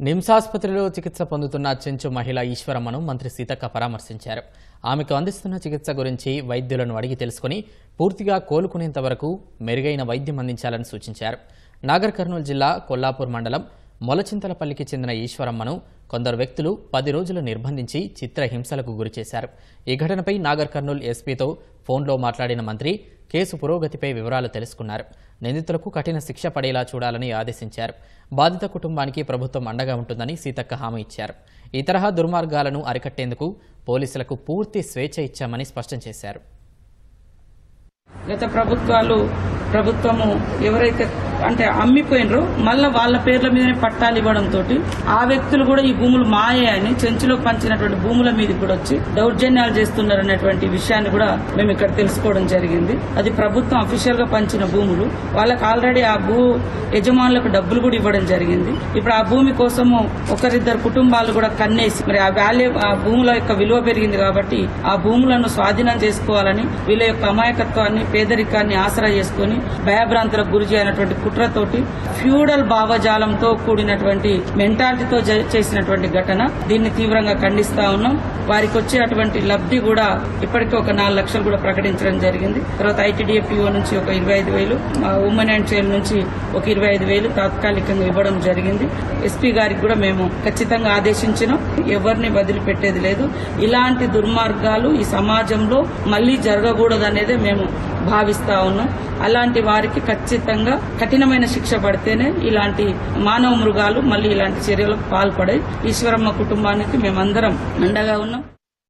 నిమ్స్ ఆసుపత్రిలో చికిత్స పొందుతున్న చెంచు మహిళ ఈశ్వరమ్మను మంత్రి సీతక్క పరామర్శించారు. ఆమెకు అందిస్తున్న చికిత్స గురించి వైద్యులను అడిగి తెలుసుకుని పూర్తిగా కోలుకునేంత వరకు మెరుగైన వైద్యం అందించాలని సూచించారు. నాగర్ కర్నూలు జిల్లా కొల్లాపూర్ మండలం మొలచింతలపల్లికి చెందిన ఈశ్వరమ్మను కొందరు వ్యక్తులు పది రోజులు నిర్బంధించి చిత్రహింసలకు గురిచేశారు. ఈ ఘటనపై నాగర్ కర్నూలు ఎస్పీతో ఫోన్లో మాట్లాడిన మంత్రి కేసు పురోగతిపై వివరాలు తెలుసుకున్నారు. నిందితులకు కఠిన శిక్ష పడేలా చూడాలని ఆదేశించారు. బాధిత కుటుంబానికి ప్రభుత్వం అండగా ఉంటుందని సీతక్క హామీ ఇచ్చారు. ఈ తరహా దుర్మార్గాలను అరికట్టేందుకు పోలీసులకు పూర్తి స్వేచ్ఛ ఇచ్చామని స్పష్టం చేశారు. గత ప్రభుత్వాలు ప్రభుత్వము ఎవరైతే అంటే అమ్మిపోయినరు. మళ్ళీ వాళ్ళ పేర్ల మీదనే పట్టాలు ఇవ్వడంతో ఆ వ్యక్తులు కూడా ఈ భూములు మాయే అని చెంచులో పంచినటువంటి భూముల మీద కూడా వచ్చి దౌర్జన్యాలు చేస్తున్నారు అనేటువంటి విషయాన్ని కూడా మేము ఇక్కడ తెలుసుకోవడం జరిగింది. అది ప్రభుత్వం అఫీషియల్గా పంచిన భూములు. వాళ్ళకి ఆల్రెడీ ఆ భూ యజమానులకు డబ్బులు కూడా ఇవ్వడం జరిగింది. ఇప్పుడు ఆ భూమి కోసము ఒకరిద్దరు కుటుంబాలు కూడా కన్నేసి మరి ఆ వాల్యూ ఆ భూముల యొక్క విలువ పెరిగింది కాబట్టి ఆ భూములను స్వాధీనం చేసుకోవాలని వీళ్ళ యొక్క అమాయకత్వాన్ని పేదరికాన్ని ఆసరా చేసుకుని భయభ్రాంతులకు గురి చేయనటువంటి కుట్రతోటి ఫ్యూడల్ భావజాలంతో కూడినటువంటి మెంటాలిటీతో జ- చేసినటువంటి ఘటన. దీన్ని తీవ్రంగా ఖండిస్తా ఉన్నాం. వారికి వచ్చేటువంటి లబ్ధి కూడా ఇప్పటికే ఒక నాలుగు లక్షలు కూడా ప్రకటించడం జరిగింది. తర్వాత ఐటీడీఎఫ్ఈఓ నుంచి ఒక ఇరవై ఐదు వేలు ఉమెన్ అండ్ చైల్డ్ నుంచి ఒక ఇరవై ఐదు వేలు తాత్కాలికంగా ఇవ్వడం జరిగింది. ఎస్పీ గారికి కూడా మేము ఖచ్చితంగా ఆదేశించినాం. ఎవరిని వదిలిపెట్టేది లేదు. ఇలాంటి దుర్మార్గాలు ఈ సమాజంలో మళ్ళీ జరగకూడదనేదే మేము భావిస్తా ఉన్నాం. అలాంటి వారికి ఖచ్చితంగా కఠిన కఠినమైన శిక్ష పడితేనే ఇలాంటి మానవ మృగాలు మళ్ళీ ఇలాంటి చర్యలకు పాల్పడాయి ఈశ్వరమ్మ కుటుంబానికి మేమందరం అండగా ఉన్నాం.